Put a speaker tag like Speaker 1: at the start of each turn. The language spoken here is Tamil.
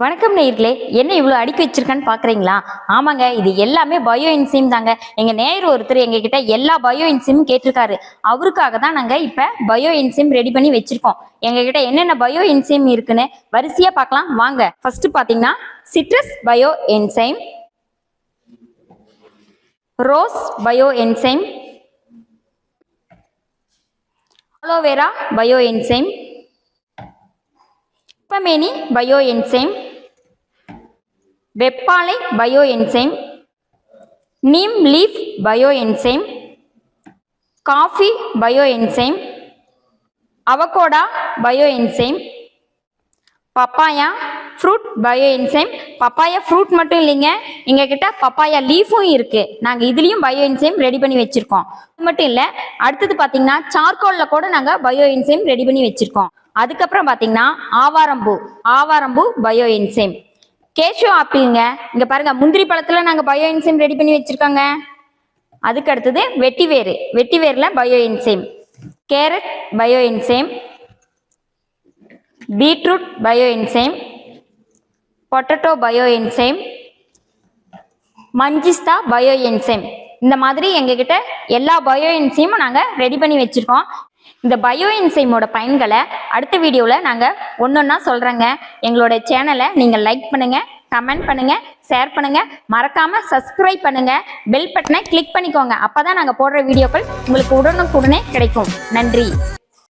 Speaker 1: வணக்கம் நேயர்களே என்ன இவ்வளோ அடுக்கி வச்சிருக்கேன்னு பார்க்குறீங்களா ஆமாங்க இது எல்லாமே பயோ இன்சிம் தாங்க. எங்கள் நேயர் ஒருத்தர் எங்ககிட்ட எல்லா பயோ இன்சிமும் கேட்டிருக்காரு. அவருக்காக தான் நாங்கள் இப்போ பயோ இன்சிம் ரெடி பண்ணி வச்சிருக்கோம். எங்ககிட்ட என்னென்ன பயோ இன்சிம் இருக்குன்னு வரிசையாக பார்க்கலாம் வாங்க ஃபர்ஸ்ட் பார்த்தீங்கன்னா citrus bio enzyme rose bio enzyme aloe vera bio enzyme குப்பமேனி bio enzyme Veppalai bio enzyme neem leaf bio enzyme coffee bio enzyme avocado bio enzyme papaya fruit bio enzyme papaya fruit மட்டும் இல்லைங்க எங்ககிட்ட பப்பாயா லீஃபும் இருக்குது நாங்கள் இதுலேயும் பயோ என்சைம் ரெடி பண்ணி வச்சுருக்கோம். அது மட்டும் இல்லை அடுத்தது பார்த்தீங்கன்னா சார்கோலில் கூட நாங்கள் பயோ என்சைம் ரெடி பண்ணி வச்சுருக்கோம். அதுக்கப்புறம் பார்த்தீங்கன்னா ஆவாரம்பூ ஆவாரம்பூ பயோ என்சைம் கேஷோ ஆப்பிள்ங்க. இங்க பாருங்க முந்திரி பழத்துல நாங்க பயோ என்சைம் ரெடி பண்ணி வச்சிருக்கோங்க. அதுக்கு அடுத்தது வெட்டிவேரு. வெட்டிவேர்ல bio enzyme carrot bio enzyme beetroot bio enzyme potato bio enzyme மஞ்சிஸ்தா bio enzyme இந்த மாதிரி எங்ககிட்ட எல்லா பயோ என்சைமும் நாங்கள் ரெடி பண்ணி வச்சுருக்கோம். இந்த பயோ இன்சைமோட பயன்களை அடுத்த வீடியோவில் நாங்கள் ஒன்றொன்னா சொல்கிறேங்க எங்களோட சேனலை நீங்கள் லைக் பண்ணுங்கள் கமெண்ட் பண்ணுங்கள் ஷேர் பண்ணுங்கள் மறக்காமல் சப்ஸ்கிரைப் பண்ணுங்கள் பெல் பட்டனை கிளிக் பண்ணிக்கோங்க. அப்போ தான் நாங்கள் போடுற வீடியோக்கள் உங்களுக்கு உடனுக்குடனே கிடைக்கும். நன்றி.